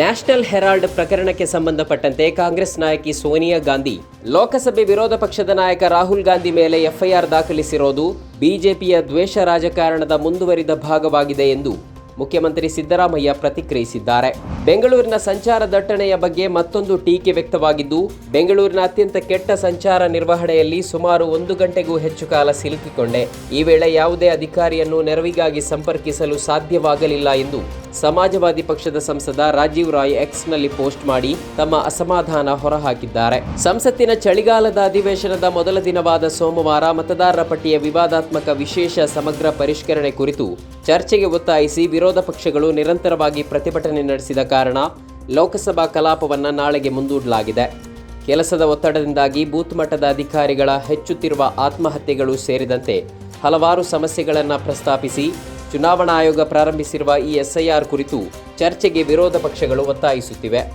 National Herald ಪ್ರಕರಣಕ್ಕೆ ಸಂಬಂಧಪಟ್ಟಂತೆ ಕಾಂಗ್ರೆಸ್ ನಾಯಕಿ ಸೋನಿಯಾ ಗಾಂಧಿ, ಲೋಕಸಭೆ ವಿರೋಧ ಪಕ್ಷದ ನಾಯಕ ರಾಹುಲ್ ಗಾಂಧಿ ಮೇಲೆ ಎಫ್ಐಆರ್ ದಾಖಲಿಸಿರೋದು ಬಿಜೆಪಿಯ ದ್ವೇಷ ರಾಜಕಾರಣದ ಮುಂದುವರಿದ ಭಾಗವಾಗಿದೆ ಎಂದು ಮುಖ್ಯಮಂತ್ರಿ ಸಿದ್ದರಾಮಯ್ಯ ಪ್ರತಿಕ್ರಿಯಿಸಿದ್ದಾರೆ. ಬೆಂಗಳೂರಿನ ಸಂಚಾರ ದಟ್ಟಣೆಯ ಬಗ್ಗೆ ಮತ್ತೊಂದು ಟೀಕೆ ವ್ಯಕ್ತವಾಗಿದ್ದು, ಬೆಂಗಳೂರಿನ ಅತ್ಯಂತ ಕೆಟ್ಟ ಸಂಚಾರ ನಿರ್ವಹಣೆಯಲ್ಲಿ ಸುಮಾರು ಒಂದು ಗಂಟೆಗೂ ಹೆಚ್ಚು ಕಾಲ ಸಿಲುಕಿಕೊಂಡೆ. ಈ ವೇಳೆ ಯಾವುದೇ ಅಧಿಕಾರಿಯನ್ನು ನೆರವಿಗಾಗಿ ಸಂಪರ್ಕಿಸಲು ಸಾಧ್ಯವಾಗಲಿಲ್ಲ ಎಂದು ಸಮಾಜವಾದಿ ಪಕ್ಷದ ಸಂಸದ ರಾಜೀವ್ ರಾಯ್ ಎಕ್ಸ್ನಲ್ಲಿ ಪೋಸ್ಟ್ ಮಾಡಿ ತಮ್ಮ ಅಸಮಾಧಾನ ಹೊರಹಾಕಿದ್ದಾರೆ. ಸಂಸತ್ತಿನ ಚಳಿಗಾಲದ ಅಧಿವೇಶನದ ಮೊದಲ ದಿನವಾದ ಸೋಮವಾರ ಮತದಾರರ ಪಟ್ಟಿಯ ವಿವಾದಾತ್ಮಕ ವಿಶೇಷ ಸಮಗ್ರ ಪರಿಷ್ಕರಣೆ ಕುರಿತು ಚರ್ಚೆಗೆ ಒತ್ತಾಯಿಸಿ ವಿರೋಧ ಪಕ್ಷಗಳು ನಿರಂತರವಾಗಿ ಪ್ರತಿಭಟನೆ ನಡೆಸಿದ ಕಾರಣ ಲೋಕಸಭಾ ಕಲಾಪವನ್ನು ನಾಳೆಗೆ ಮುಂದೂಡಲಾಗಿದೆ. ಕೆಲಸದ ಒತ್ತಡದಿಂದಾಗಿ ಬೂತ್ ಮಟ್ಟದ ಅಧಿಕಾರಿಗಳ ಹೆಚ್ಚುತ್ತಿರುವ ಆತ್ಮಹತ್ಯೆಗಳು ಸೇರಿದಂತೆ ಹಲವಾರು ಸಮಸ್ಯೆಗಳನ್ನು ಪ್ರಸ್ತಾಪಿಸಿ ಚುನಾವಣಾ ಆಯೋಗ ಪ್ರಾರಂಭಿಸಿರುವ ಈ ಎಸ್ಐಆರ್ ಕುರಿತು ಚರ್ಚೆಗೆ ವಿರೋಧ ಪಕ್ಷಗಳು ಒತ್ತಾಯಿಸುತ್ತಿವೆ.